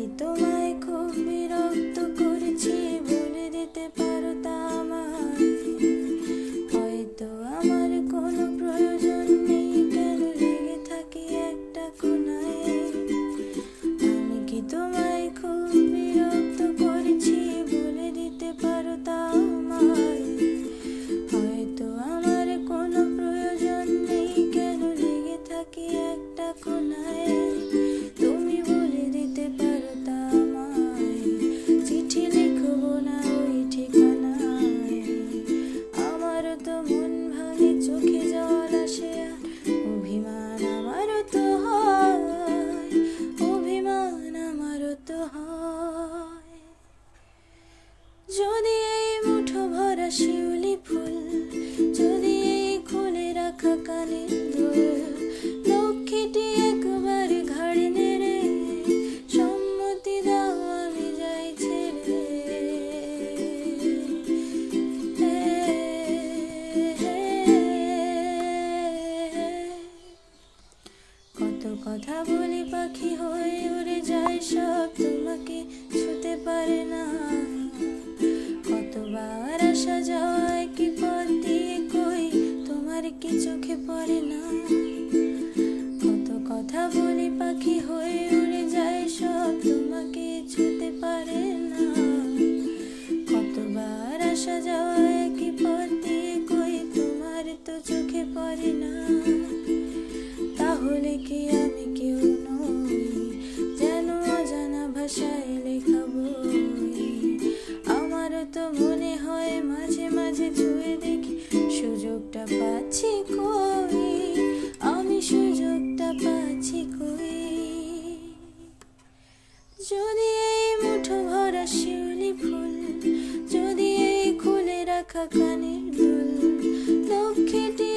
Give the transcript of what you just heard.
poquito más. কথা বলি পাখি হয়ে উড়ে যায় সব, তোমাকে ছুতে পারে না। কতবার আসা যাওয়ায় কি পথ দিয়ে কই, তোমার কি চোখে পড়ে না? কত কথা বলি পাখি হয়ে উড়ে যায় সব, তোমাকে ছুতে পারে না। কতবার আসা যাওয়ায় কি পথ দিয়ে কই, তোমার তো চোখে পড়ে না। তাহলে কি আমি কেউ নই? যেন অজানা ভাষায় লেখা বই। আমারও তো মনে হয় মাঝে মাঝে ছুঁয়ে দেখি, সুযোগটা পাচ্ছি কই? আমি সুযোগটা পাচ্ছি কই? যদি এই মুঠো ভরা শিউলি ফুল, যদি এই খুলে রাখা কানের দুল, লক্ষ্মীটি